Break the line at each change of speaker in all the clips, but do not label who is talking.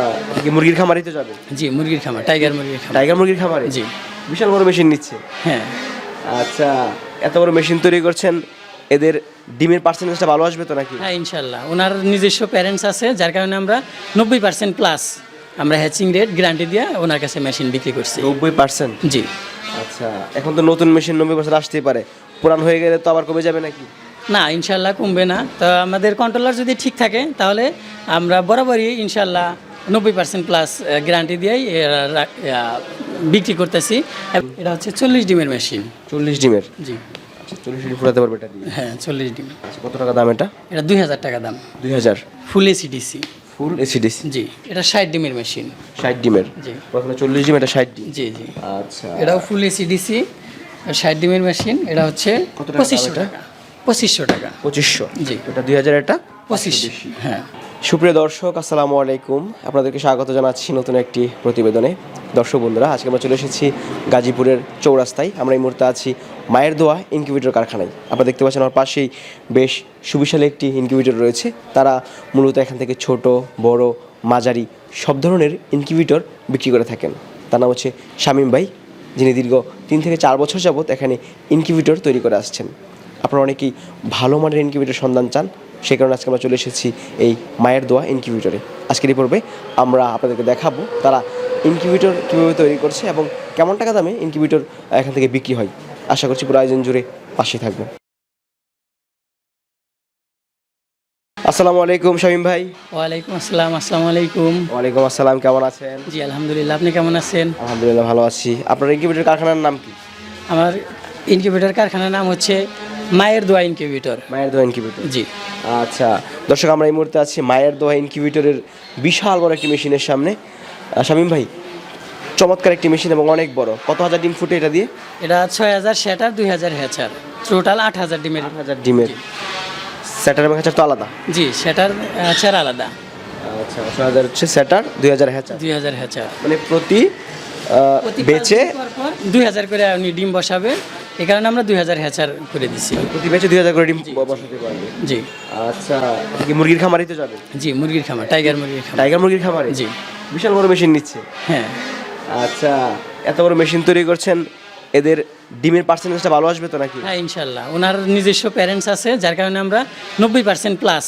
এটা কি মুরগির খামারই তো যাবে?
জি মুরগির খামার টাইগার মুরগির খামার।
টাইগার মুরগির খামারে?
জি।
বিশাল বড় মেশিন নিচ্ছে?
হ্যাঁ।
আচ্ছা এত বড় মেশিন তৈরি করছেন এদের ডিমের পার্সেন্টেজটা ভালো আসবে তো নাকি?
হ্যাঁ ইনশাল্লাহ ওনার নিজস্ব প্যারেন্টস আছে যার কারণে আমরা নব্বই পার্সেন্ট প্লাস আমরা হ্যাচিং রেট গ্যারান্টি দিয়ে ওনার কাছে মেশিন বিক্রি করছি।
নব্বই পার্সেন্ট
জি।
আচ্ছা এখন তো নতুন মেশিন নব্বই পার্সেন্ট আসতেই পারে। পুরান হয়ে গেলে তো আবার কমে যাবে নাকি?
না ইনশাল্লাহ কমবে না। তো আমাদের কন্ট্রোলার যদি ঠিক থাকে তাহলে আমরা বরাবরই ইনশাল্লাহ নব্বই পার্সেন্ট প্লাস গ্যারান্টি দিয়েই বিক্রি করতেছি। এটা হচ্ছে চল্লিশ ডিমের মেশিন
চল্লিশ ডিমের?
জি।
আচ্ছা চল্লিশ ডিম ফুটাতে পারবে এটা
হ্যাঁ চল্লিশ ডিম।
আচ্ছা কত টাকা দাম এটা?
এটা দুই হাজার টাকা দাম।
দুই হাজার।
ফুল এসিডিসি
ফুল এসিডিসি
জি এটা ষাট ডিমের মেশিন
ষাট ডিমের?
জি।
প্রথমে চল্লিশ ডিম এটা ষাট ডিম?
জি জি।
আচ্ছা।
এটাও ফুল এসিডিসি ষাট ডিমের মেশিন এটা হচ্ছে পঁচিশশো টাকা। পঁচিশশো টাকা।
পঁচিশশো?
জি।
এটা দুই হাজার এটা?
পঁচিশ হ্যাঁ।
সুপ্রিয় দর্শক, আসসালামু আলাইকুম। আপনাদেরকে স্বাগত জানাচ্ছি নতুন একটি প্রতিবেদনে। দর্শক বন্ধুরা, আজকে আমরা চলে এসেছি গাজীপুরের চৌরাস্তায়। আমরা এই মুহূর্তে আছি মায়ের দোয়া ইনকিউবেটর কারখানায়। আপনারা দেখতে পাচ্ছেন আমার পাশেই বেশ সুবিশাল একটি ইনকিউবেটর রয়েছে। তারা মূলত এখান থেকে ছোট, বড়, মাঝারি সব ধরনের ইনকিউবেটর বিক্রি করে থাকেন। তার নাম হচ্ছে শামীম ভাই, যিনি দীর্ঘ তিন থেকে চার বছর যাবৎ এখানে ইনকিউবেটর তৈরি করে আসছেন। আপনারা অনেকেই ভালো মানের ইনকিউবেটর সন্ধান চান। সেই কারণে আজকে আমরা চলে এসেছি এই মায়ের দোয়া ইনকিউবেটরে। আজকের এই পর্বে আমরা আপনাদেরকে দেখাবো তারা ইনকিউবেটর কীভাবে তৈরি করছে এবং কেমন টাকা দামে ইনকিউবেটর এখান থেকে বিক্রি হয়। আশা করছি পুরো আয়োজন জুড়ে পাশে থাকবে। আসসালামু আলাইকুম শামীম ভাই।
ওয়ালাইকুম আসসালাম আসসালামু আলাইকুম।
ওয়ালাইকুম আসসালাম কেমন আছেন?
জি আলহামদুলিল্লাহ আপনি কেমন আছেন?
আলহামদুলিল্লাহ ভালো আছি। আপনার ইনকিউবেটর কারখানার নাম কি?
আমার ইনকিউবেটর কারখানার নাম হচ্ছে মায়ের দোয়া ইনকিউবেটর
মায়ের দোয়া ইনকিউবেটর
জি।
আচ্ছা দর্শক আমরা এই মুহূর্তে আছি মায়ের দোয়া ইনকিউবেটরের বিশাল বড় একটি মেশিনের সামনে। শামীম ভাই চমৎকার একটি মেশিন এবং অনেক বড়। কত হাজার ডিম ফুটে এটা দিয়ে?
এটা ছয় হাজার শ্যাটার দুই হাজার হ্যাচার টোটাল আট হাজার ডিমের।
আট হাজার ডিমের। স্যাটার এবং হ্যাচার তো আলাদা?
জি সেটার হ্যাচার আলাদা।
আচ্ছা ছয় হাজার হচ্ছে স্যাটার দুই হাজার হ্যাচার
দুই হাজার হ্যাচার
মানে প্রতি বেচে?
দুই হাজার করে উনি ডিম বসাবে। এই কারণে আমরা দুই হাজার হ্যাচার করে দিচ্ছি
প্রতি বেচে দুই হাজার করে ডিম বসাতে পারবে?
জি।
আচ্ছা কি মুরগির খামারই তো যাবে।
জি মুরগির খামার টাইগার মুরগির খামার।
টাইগার মুরগির খামারে?
জি।
বিশাল বড় মেশিন নিচ্ছে?
হ্যাঁ।
আচ্ছা এত বড় মেশিন তৈরি করছেন এদের ডিমের পার্সেন্টেজটা ভালো আসবে তো নাকি?
হ্যাঁ ইনশাল্লাহ। ওনার নিজস্ব প্যারেন্টস আছে যার কারণে আমরা নব্বই পার্সেন্ট প্লাস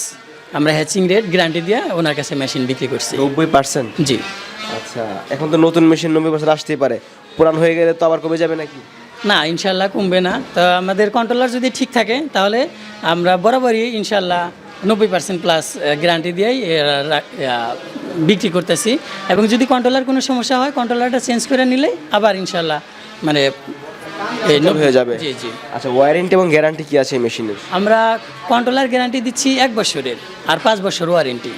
আমরা হ্যাচিং রেট গ্যারান্টি দিয়ে ওনার কাছে মেশিন বিক্রি করছি।
নব্বই পার্সেন্ট
জি।
আচ্ছা এখন তো নতুন মেশিন নব্বই বছর আসতেই পারে। পুরান হয়ে গেলে তো আবার কমে যাবে নাকি?
না ইনশাল্লাহ কমবে না। তো আমাদের কন্ট্রোলার যদি ঠিক থাকে তাহলে আমরা বরাবরই ইনশাল্লাহ নব্বই পার্সেন্ট প্লাস গ্যারান্টি দিয়েই বিক্রি করতেছি। এবং যদি কন্ট্রোলার কোনো সমস্যা হয় কন্ট্রোলারটা চেঞ্জ করে নিলে আবার ইনশাল্লাহ মানে
হয়ে যাবে।
জি জি।
আচ্ছা ওয়ারেন্টি এবং গ্যারান্টি কি আছে মেশিনের
আমরা কন্ট্রোলার গ্যারান্টি দিচ্ছি এক বছরের আর পাঁচ বছর ওয়ারেন্টি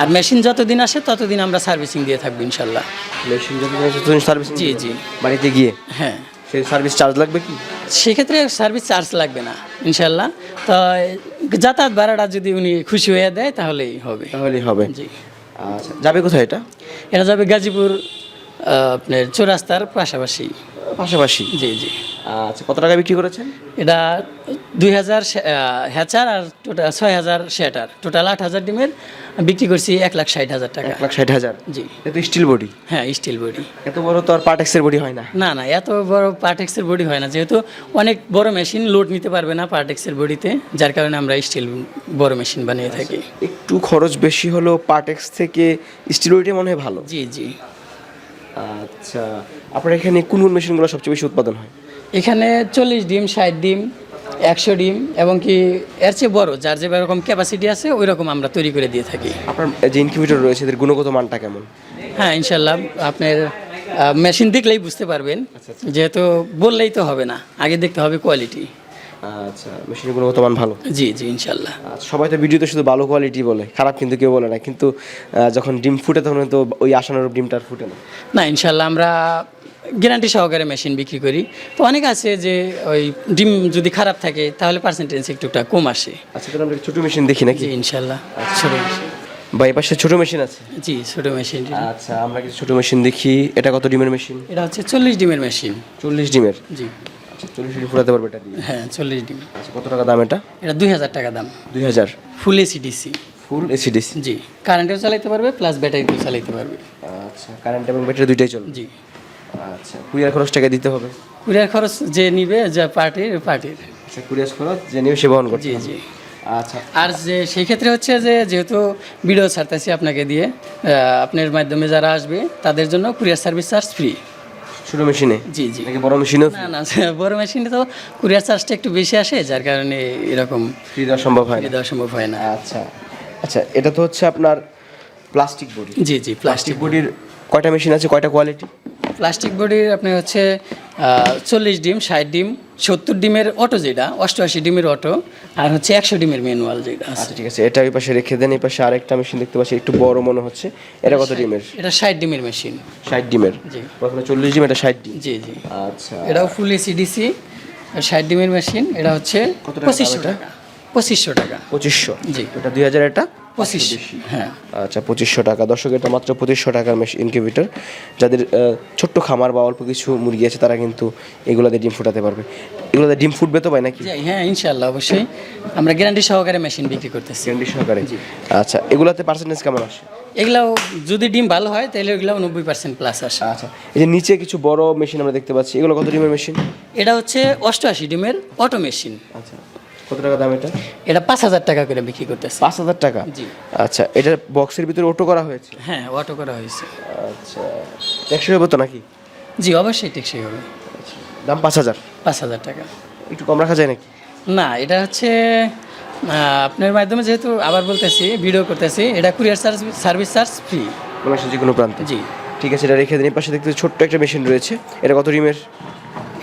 আর মেশিন যতদিন আসে ততদিন আমরা সার্ভিসিং দিয়ে থাকব ইনশাল্লাহ।
মেশিন যদি সার্ভিস
জি, জি।
বাড়িতে গিয়ে?
হ্যাঁ।
সেই সার্ভিস চার্জ লাগবে কি?
সেক্ষেত্রে সার্ভিস চার্জ লাগবে না ইনশাল্লাহ। তো যাতায়াত ভাড়াটা যদি উনি খুশি হয়ে দেয় তাহলেই হবে।
তাহলেই হবে।
জি।
আচ্ছা যাবে কোথায় এটা?
এটা যাবে গাজীপুর আপনার চৌরাস্তার পাশাপাশি।
পাশাপাশি?
জি জি।
আচ্ছা কত টাকা বিক্রি করেছেন?
এটা দুই হাজার হ্যাচার আর টোটাল ছয় হাজার শ্যাটার টোটাল আট হাজার ডিমের বিক্রি করছি এক লাখ ষাট হাজার টাকা।
এক লাখ ষাট হাজার?
জি।
এত স্টিল বডি
হ্যাঁ স্টিল বডি
এত বড় তো আর পার্টেক্সের বডি হয় না।
না না এত বড় পার্টেক্সের বডি হয় না। যেহেতু অনেক বড় মেশিন লোড নিতে পারবে না পার্টেক্সের বডিতে যার কারণে আমরা স্টিল বড় মেশিন বানিয়ে থাকি।
একটু খরচ বেশি হলেও পার্টেক্স থেকে স্টিল বডিটা মনে হয় ভালো।
জি জি।
আচ্ছা আপনার এখানে কোন কোন মেশিনগুলো সবচেয়ে বেশি উৎপাদন হয়?
এখানে চল্লিশ ডিম ষাট ডিম একশো ডিম এবং কি এর চেয়ে বড় যার যে রকম ক্যাপাসিটি আছে ওই রকম আমরা তৈরি করে দিয়ে থাকি।
আপনার যে ইনকিউবেটর রয়েছে এদের গুণগত মানটা কেমন?
হ্যাঁ ইনশাল্লাহ আপনার মেশিন দেখলেই বুঝতে পারবেন। যেহেতু বললেই তো হবে না আগে দেখতে হবে কোয়ালিটি
আচ্ছা মেশিনের গুণগত মান ভালো?
জি জি ইনশাল্লাহ
আচ্ছা, সবাই তো ভিডিওতে শুধু ভালো কোয়ালিটি বলে খারাপ কিন্তু কেউ বলে না কিন্তু যখন ডিম ফুটে তখন তো ওই আসানোর ডিমটা আর ফুটে না।
না ইনশাল্লাহ আমরা গ্যারান্টি সহকারে মেশিন বিক্রি করি। তো অনেক আছে যে ওই ডিম যদি খারাপ থাকে তাহলে পার্সেন্টেজ একটুটা কম আসে।
আচ্ছা তাহলে আমরা ছোটো মেশিন দেখি নাকি?
ইনশাল্লাহ ছোট মেশিন
বা এই পাশে ছোটো মেশিন আছে?
জি ছোট মেশিন
আচ্ছা আমরা কিছু ছোটো মেশিন দেখি এটা কত ডিমের মেশিন
এটা হচ্ছে চল্লিশ ডিমের মেশিন
চল্লিশ ডিমের?
জি।
আচ্ছা চল্লিশ ডিম ফুটাতে পারবে এটা দিয়ে?
হ্যাঁ চল্লিশ ডিম
আচ্ছা কত টাকা দাম এটা?
এটা দুই হাজার টাকা দাম।
দুই হাজার।
ফুল এসিডিসি
ফুল এসিডিসি
জি কারেন্টেও চালাইতে পারবে প্লাস ব্যাটারিতেও চালাইতে পারবে।
আচ্ছা কারেন্ট এবং ব্যাটারি দুইটাই চলবে?
জি।
আচ্ছা কুরিয়ার খরচ টাকা দিতে হবে?
কুরিয়ার খরচ যে নিবে যা পার্টির পার্টির
আচ্ছা কুরিয়ার খরচ যে নিয়ে সে বহন করতে
জি জি।
আচ্ছা।
আর যে সেই ক্ষেত্রে হচ্ছে যে যেহেতু ভিডিও ছাড়তেছি আপনাকে দিয়ে আপনার মাধ্যমে যারা আসবে তাদের জন্য কুরিয়ার সার্ভিস চার্জ ফ্রি
ছোট মেশিনে?
জি জি।
নাকি বড় মেশিনেও?
না না বড় মেশিনে তো কুরিয়ার চার্জটা একটু বেশি আসে যার কারণে এরকম
ফ্রি দেওয়া সম্ভব হয় না?
দেওয়া সম্ভব হয় না।
আচ্ছা। আচ্ছা এটা তো হচ্ছে আপনার প্লাস্টিক বডি।
জি জি প্লাস্টিক
প্লাস্টিক বডির কয়টা মেশিন আছে কয়টা কোয়ালিটি?
প্লাস্টিক বডির আপনি হচ্ছে চল্লিশ ডিম ষাট ডিম সত্তর ডিমের অটো যেটা অষ্টআশি ডিমের অটো আর হচ্ছে একশো ডিমের ম্যানুয়াল যেটা আছে।
আচ্ছা ঠিক আছে এটা ওই পাশে রেখে দেন এই পাশে আরেকটা মেশিন দেখতে পাচ্ছি একটু বড় মনে হচ্ছে এটা কত ডিমের?
এটা ষাট ডিমের মেশিন
ষাট ডিমের?
জি।
প্রথমে চল্লিশ ডিম এটা ষাট ডিম।
জি জি।
আচ্ছা।
এটাও ফুল এসিডিসি ষাট ডিমের মেশিন এটা হচ্ছে পঁচিশশো টাকা। পঁচিশশো টাকা।
পঁচিশশো।
জি।
এটা দুই হাজার এটা?
পঁচিশ। হ্যাঁ
আচ্ছা পঁচিশশো টাকা। দর্শক এটা মাত্র পঁচিশশো টাকার মেশিন ইনকিউবেটর যাদের ছোট্ট খামার বা অল্প কিছু মুরগি আছে তারা কিন্তু এগুলোতে ডিম ফুটাতে পারবে। এগুলোতে ডিম ফুটবে তো ভাই নাকি?
হ্যাঁ ইনশাল্লাহ অবশ্যই। আমরা গ্যারান্টি সহকারে মেশিন বিক্রি করতেছি।
ক্যান্ডি সহকারে। আচ্ছা এগুলোতে পার্সেন্টেজ কেমন আসে?
এগুলাও যদি ডিম ভালো হয় তাহলে এগুলাও নব্বই পার্সেন্ট প্লাস আসে।
আচ্ছা এই যে নিচে কিছু বড় মেশিন আমরা দেখতে পাচ্ছি এগুলো কত ডিমের মেশিন
এটা হচ্ছে অষ্টআশি ডিমের অটো মেশিন
আচ্ছা। কত টাকা দাম এটা?
এটা পাঁচ হাজার টাকা করে বিক্রি করতেছে।
পাঁচ হাজার টাকা?
জি।
আচ্ছা এটা বক্সের ভিতরে অটো করা হয়েছে?
হ্যাঁ অটো করা হয়েছে।
আচ্ছা একশো হবে তো নাকি?
জি অবশ্যই টেকসই হবে।
দাম পাঁচ হাজার?
পাঁচ হাজার টাকা।
একটু কম রাখা যায় নাকি?
না এটা হচ্ছে আপনার মাধ্যমে যেহেতু আবার বলতেছি ভিডিও করতেছি এটা courier charge service charge free
বাংলাদেশের যে কোনো প্রান্তে।
জি।
ঠিক আছে এটা রেখে দিন। পাশে দেখতে ছোট্ট একটা মেশিন রয়েছে। এটা কত ডিমের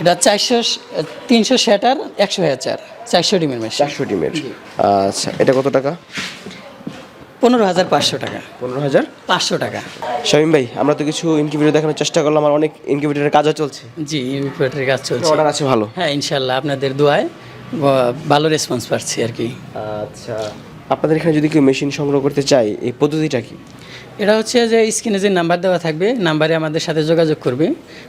এটা চারশো তিনশো ষাটার একশো হাজার চারশো ডিমের মেশিন।
চারশো ডিমের। আচ্ছা এটা কত টাকা?
পনেরো হাজার পাঁচশো টাকা।
পনেরো হাজার?
পাঁচশো টাকা।
শামিম ভাই আমরা তো কিছু ইনকিউবেটর দেখানোর চেষ্টা করলাম আর অনেক ইনকিউবেটরের কাজও চলছে।
জি ইনভার্টারের কাজ চলছে।
অর্ডার আছে ভালো।
হ্যাঁ ইনশাল্লাহ আপনাদের দোয়ায় ভালো রেসপন্স পাচ্ছি আর কি।
আচ্ছা। আপনাদের এখানে যদি কেউ মেশিন সংগ্রহ করতে চায় এই পদ্ধতিটা কি?
এটা হচ্ছে যে স্ক্রিনে যে নাম্বার দেওয়া থাকবে নাম্বারে আমাদের সাথে যোগাযোগ করবে।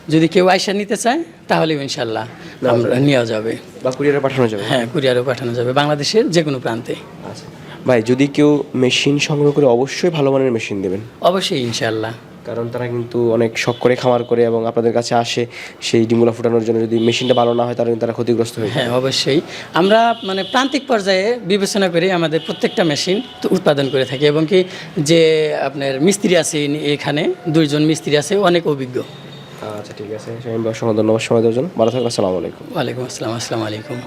যদি কেউ আয়সা নিতে চায় তাহলে ইনশাল্লাহ আমরা নেওয়া যাবে।
বা কুরিয়ারে পাঠানো যাবে।
হ্যাঁ কুরিয়ারে পাঠানো যাবে বাংলাদেশের যে কোনো প্রান্তে।
আচ্ছা। ভাই যদি কেউ মেশিন সংগ্রহ করে অবশ্যই ভালো মানের মেশিন দেবেন।
অবশ্যই ইনশাল্লাহ।
কারণ তারা কিন্তু অনেক শখ করে খামার করে এবং আপনাদের কাছে আসে সেই ডিমগুলো ফুটানোর জন্য যদি মেশিনটা ভালো না হয় তাহলে তারা ক্ষতিগ্রস্ত হয়ে
হ্যাঁ অবশ্যই। আমরা মানে প্রান্তিক পর্যায়ে বিবেচনা করে আমাদের প্রত্যেকটা মেশিন উৎপাদন করে থাকি এবং কি যে আপনার মিস্ত্রি আছে এখানে দুইজন মিস্ত্রি আছে অনেক অভিজ্ঞ।
আচ্ছা ঠিক আছে। অসংখ্য ধন্যবাদ। সময় দেওয়ার জন্য। ভালো থাকবেন আসসালামু আলাইকুম।
ওয়ালাইকুম আসসালাম। আসসালামু আলাইকুম।